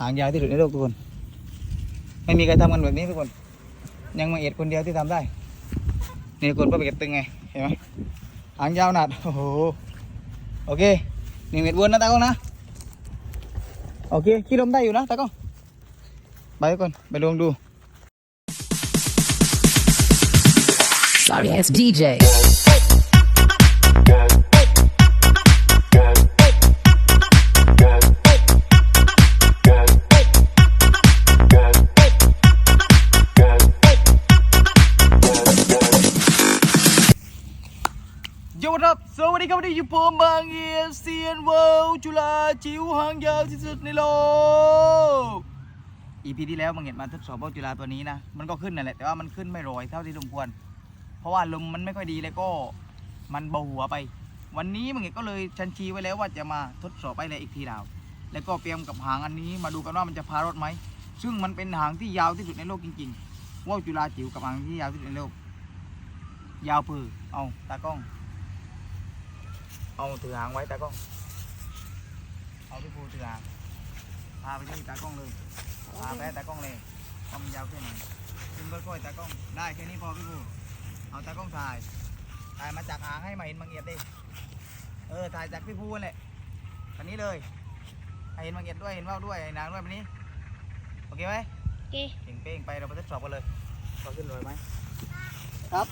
หางยาวที่สุดในโลกทุกคน ไม่มีใครทำกันแบบนี้ทุกคน ยังมาเอ็ดคนเดียวที่ทำได้ นี่ทุกคนป้าเบ็ดตึงไง เห็นไหมหางยาวหนาดโอ้โห โอเคหนึ่งเม็ดวนนะตากล้องนะ โอเคขี้ลมได้อยู่นะตากล้อง ไปทุกคนไปลองดู Sorry ass DJ. ดีครับวันนี้อยู่ผมบางเอียเซียนเวิลจุฬาจิ๋วหางยาวที่สุดในโลก EP ที่แล้วมังเห็นมาทดสอบเว่าจุฬาตัวนี้นะ มันก็ขึ้นนั่นแหละ แต่ว่ามันขึ้นไม่โรยเท่าที่สมควร เพราะว่าลมมันไม่ค่อยดีแล้วก็มันเบาหัวไป วันนี้มังเห็นก็เลยชันชีไว้แล้วว่าจะมาทดสอบไปเลยอีกทีแล้วแล้วก็เตรียมกับหางอันนี้มาดูกันว่ามันจะพารถไหม ซึ่งมันเป็นหางที่ยาวที่สุดในโลกจริงๆว่าวจุฬาจิ๋วกับหางที่ยาวที่สุดในโลก ยาวปือเอาตากล้อง เอาถือหางไว้ตากล้อง เอาพี่ภูถือหาง พาไปที่ตากล้องเลย พาไปให้ตากล้องเลยความนยาวแค่ไหนดึงค่อยๆตากล้อง ได้แค่นี้พอพี่ภูเอาตากล้องถ่าย ถ่ายมาจากหางให้มาเห็นบางเอียดดิ เออ ถ่ายจากพี่ภูนั่นแหละอันนี้เลยให้เห็นบางเอียดด้วย เห็นว่าวด้วยเห็นนางด้วยแบบนี้ โอเคไหมโอเคเป่งเป้งๆไปเราไปทดสอบกันเลยเราขึ้นเลยไหมครับ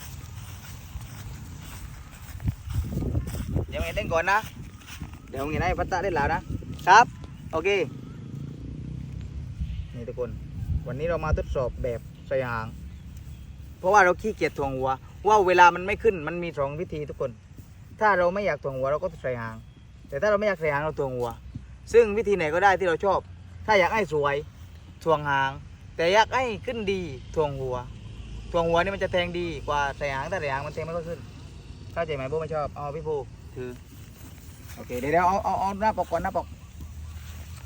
เล่นก่อนนะ เดี๋ยวเอ็นให้พัตตาเล่นแล้วนะครับ โอเค นี่ทุกคน วันนี้เรามาทดสอบแบบใส่หาง เพราะว่าเราขี้เกียจถ่วงหัว ว่าเวลามันไม่ขึ้น มันมีสองวิธีทุกคน ถ้าเราไม่อยากถ่วงหัวเราก็ใส่หาง แต่ถ้าเราไม่อยากใส่หางเราถ่วงหัว ซึ่งวิธีไหนก็ได้ที่เราชอบ ถ้าอยากให้สวยถ่วงหาง แต่อยากให้ขึ้นดีถ่วงหัวถ่วงหัวนี่มันจะแทงดีกว่าใส่หางแต่ใส่หางมันแทงไม่ค่อยขึ้นเข้าใจไหมโบไม่ชอบเอาพี่ภู ถือโอเคเดี๋ยวเดี๋ยวเอาเอาเอาหน้าปกก่อนหน้าปก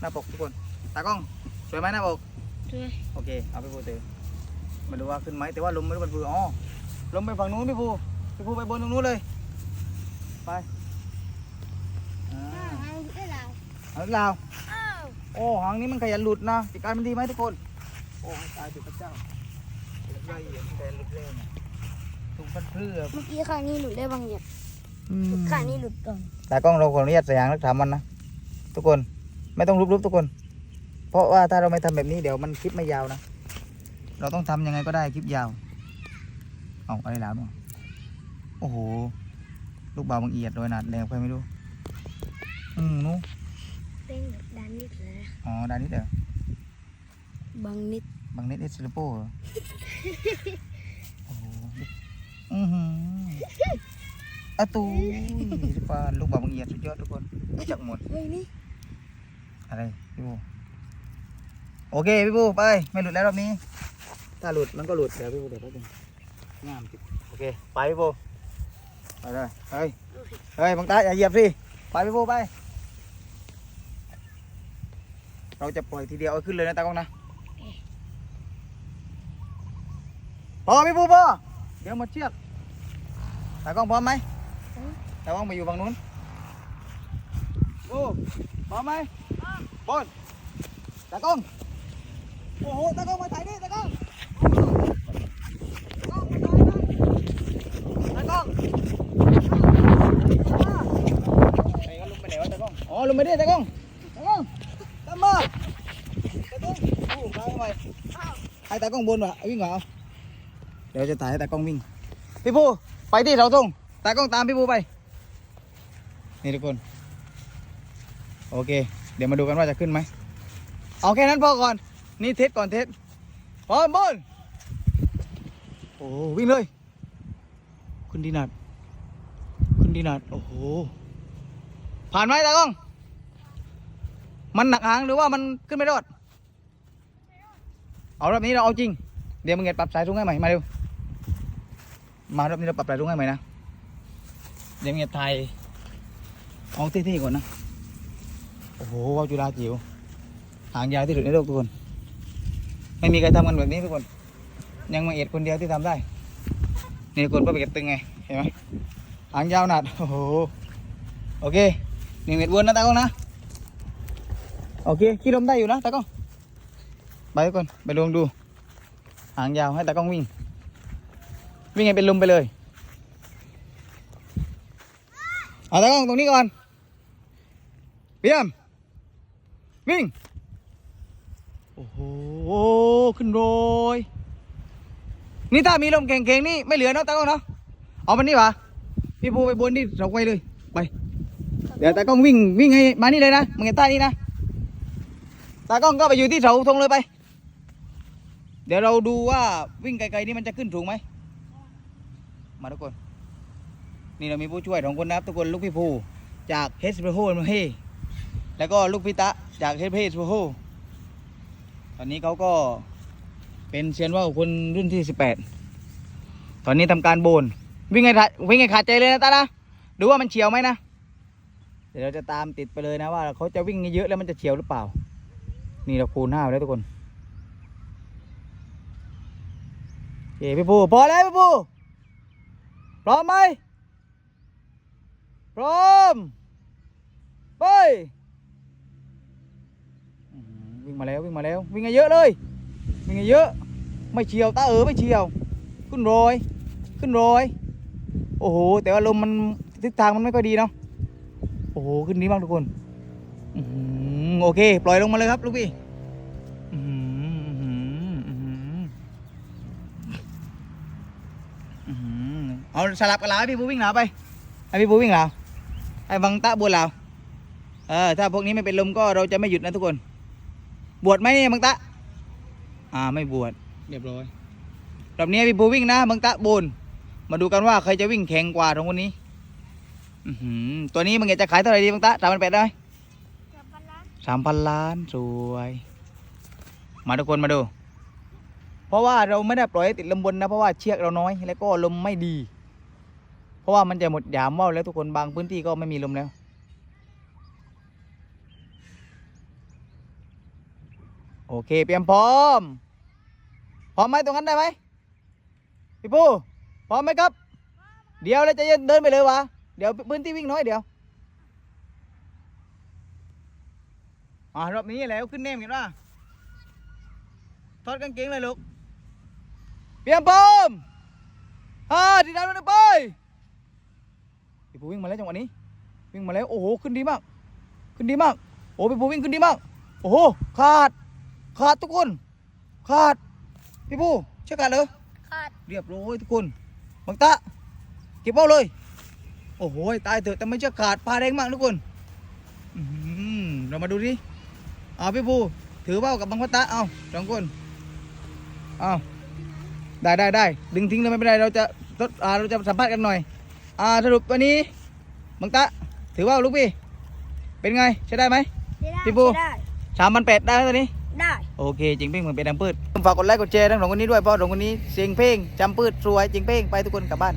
หน้าปกทุกคนตากล้องสวยไหมหน้าปกสวยโอเคเอาพี่ภูถือมาดูว่าขึ้นไหมแต่ว่าลมไม่รู้มันฟืออ๋อลมไปฝั่งนู้นพี่ภูพี่ภูไปบนตรงนู้นเลยไปอ่าเอาได้แล้วเอาลาวอ้าวโอ้หางนี้มันขยันหลุดนะจัดการมันดีไหมทุกคนโอ้ให้ตายสิพระเจ้าหลุดได้เหรียญแทนหลุดเร็วนะตุ้งพันเพื่อเมื่อกี้ข้างนี้หลุดได้บางอย่าง อืมข้างนี้หลุดก่อนตากล้องเราขออนุญาตใส่ยางรักษามันนะทุกคนไม่ต้องรุบๆทุกคน เพราะว่าถ้าเราไม่ทำแบบนี้เดี๋ยวมันคลิปไม่ยาวนะ เราต้องทำยังไงก็ได้คลิปยาวเอาอะไรแล้วเนาะโอ้โห ลูกเบาบางเอียดโดยหนาดแรงไปไม่รู้ อืมนู้เป้งแบบดันนิดเลยนะอ๋อดานนิดเดียวบางนิดบางเน็ตเอสซิลโป้เหรอโอ้โหอือหือ อะตูนี่ทุกคนลูกเบาบางเอียดสุดยอดทุกคนรู้จักหมดเฮ้ยนี่อะไรพี่บูโอเคพี่บูไปไม่หลุดแล้วรอบนี้ถ้าหลุดมันก็หลุดเดี๋ยวพี่บูเดี๋ยวแป๊บนึงงามจิโอเคไปพี่บูไปเลยเฮ้ยเฮ้ยบังตาอย่าเหยียบสิไปพี่บูไป เราจะปล่อยทีเดียวเอาขึ้นเลยนะตากล้องนะพอพี่บูพอเดี๋ยวหมาเชือกตากล้องพร้อมไหม ตากล้องไปอยู่ฝั่งนู้นโอ้พร้อมไหมบนตากล้องโอ้โหตากล้องมาถ่ายดิตากล้องตากล้องมาถ่ายนะตากล้องไหนก็ลุกไปไหนวะตากล้องอ๋อลุกไปดิตากล้องตากล้องตามมาตากล้องโอ้ไปไปให้ตากล้องบนวะเอาวิ่งเหรอเดี๋ยวจะถ่ายให้ตากล้องวิ่งพี่ภูไปที่เสาธงตากล้องตามพี่ภูไป นี่ทุกคน โอเค เดี๋ยวมาดูกันว่าจะขึ้นไหม เอาแค่นั้นพอก่อน นี่เทสก่อนเทสพร้อมบนโอ้วิ่งเลย คุณดีนัดคุณดีนัดโอ้โห ผ่านไหมตากล้อง มันหนักหางหรือว่ามันขึ้นไม่รอด เอารอบนี้เราเอาจริง เดี๋ยวมึงเงียปรับสายรุ้งให้ใหม่ มาเร็ว มารอบนี้เราปรับสายรุ้งให้ใหม่นะ เดี๋ยวมึงเงียถ่าย เอาเท่ๆก่อนนะ โอ้โหว่าวจุฬาจิ๋วหางยาวที่สุดในโลกทุกคน ไม่มีใครทำกันแบบนี้ทุกคน ยังมาเอ็ดคนเดียวที่ทำได้นี่ทุกคนก็ไปเก็บตึงไง เห็นไหมหางยาวหนาดโอ้โห โอเคหนึ่งเม็ดวนนะตากล้องนะ โอเคขี้ลมได้อยู่นะตากล้อง ไปก่อน ไปลงดู หางยาวให้ตากล้องวิ่ง วิ่งให้เป็นลมไปเลยเอาตากล้องตรงนี้ก่อน เปียมวิ่ง โอ้โห ขึ้นโรย นี่ถ้ามีลมแข็งๆนี่ไม่เหลือเนาะตากล้องเนาะ เอามันนี่วะพี่ปูไปบนนี่เราไปเลย ไป เดี๋ยวตากล้องวิ่งวิ่งให้มานี่เลยนะมึงเห็นใต้นี่นะ ตากล้องก็ไปอยู่ที่เสาธงเลยไป เดี๋ยวเราดูว่าวิ่งไกลๆนี่มันจะขึ้นสูงไหม มาทุกคน นี่เรามีผู้ช่วยสองคนนะครับทุกคนลูกพี่ภูจากเฮสเปโฮมาเฮ แล้วก็ลูกพี่ตะจากเฮสเปโฮตอนนี้เขาก็เป็นเซียนว่าวคนรุ่นที่สิบแปดตอนนี้ทำการโบน วิ่งให้ขาดวิ่งให้ขาดใจเลยนะตานะดูว่ามันเฉียวไหมนะ เดี๋ยวเราจะตามติดไปเลยนะว่าเขาจะวิ่งเยอะแล้วมันจะเฉียวหรือเปล่า นี่เราคูณห้าแล้วทุกคนเฮ้พี่ปูพอแล้วพี่ปูพร้อมไหมพร้อมไป วิ่งมาแล้ววิ่งมาแล้ววิ่งเยอะเลยวิ่งเยอะไม่เฉียวตาเออไม่เฉียว ขึ้นโรยขึ้นโรยโอ้โหแต่ว่าลมมันทิศทางมันไม่ค่อยดีเนาะโอ้โหขึ้นนี้บ้างทุกคนโอเค ปล่อยลงมาเลยครับลูกพี่อื้อหืออื้อหืออื้อหืออื้อหือเอาสลับกันแล้วให้พี่ปูวิ่งหลาไปให้พี่ปูวิ่งหลาให้บังตะบวชหลาเออถ้าพวกนี้ไม่เป็นลมก็เราจะไม่หยุดนะทุกคน บวชไหมเนี่ยบังตะ อ่าไม่บวชเรียบร้อยรอบนี้ให้พี่ปูวิ่งนะบังตะบนมาดูกันว่าใครจะวิ่งแข็งกว่าตรงคนนี้อื้อหือตัวนี้มึงอยากจะขายเท่าไหร่ดีบังตะสามพันแปดได้ไหมสามพันล้านสวย มาทุกคนมาดู เพราะว่าเราไม่ได้ปล่อยให้ติดลมบนนะ เพราะว่าเชือกเราน้อย แล้วก็ลมไม่ดี เพราะว่ามันจะหมดยามว่าวแล้วทุกคนบางพื้นที่ก็ไม่มีลมแล้ว โอเค เตรียมพร้อม พร้อมไหมตรงนั้นได้ไหมพี่ปูพร้อมไหมครับ เดี๋ยวเราจะเดินไปเลยวะเดี๋ยวพื้นที่วิ่งน้อยเดี๋ยวอ่ารอบนี้แล้วขึ้นเนมเห็นป่ะถอดกางเกงเลยลูกเตรียมพร้อมอ่าดีดันมันไปพี่ปูวิ่งมาแล้วจังหวะนี้ วิ่งมาแล้วโอ้โหขึ้นดีมาก ขึ้นดีมากโอ้พี่ปูวิ่งขึ้นดีมาก โอ้โหขาด ขาดทุกคน ขาด พี่ปูเชื่อขาดเลยขาด เรียบร้อยทุกคน บังตะ เก็บเอาเลย โอ้โห ตายเถอะแต่ไม่เชื่อขาดปลาแรงมากทุกคนอื้อหือเรามาดูดิเอาพี่ภูถือว่าวกับบังพัตตะ เอาสองคน เอาได้ได้ได้ดึงทิ้งเลยไม่เป็นไร เราจะทดอ่าเราจะสัมภาษณ์กันหน่อย อ่า สรุปวันนี้ บังตะ ถือว่าวลูกพี่ เป็นไง ใช้ได้ไหมได้พี่ปูได้สามพันแปดได้ไหมตอนนี้ได้ โอเคจิงเพ่งเหมือนเป็นดังพืชฝากกดไลค์กดแชร์ทั้งสองคนนี้ด้วยเพราะสองคนนี้เสียงเพลงจำพืชสวยจิงเพ่งไปทุกคนกลับบ้าน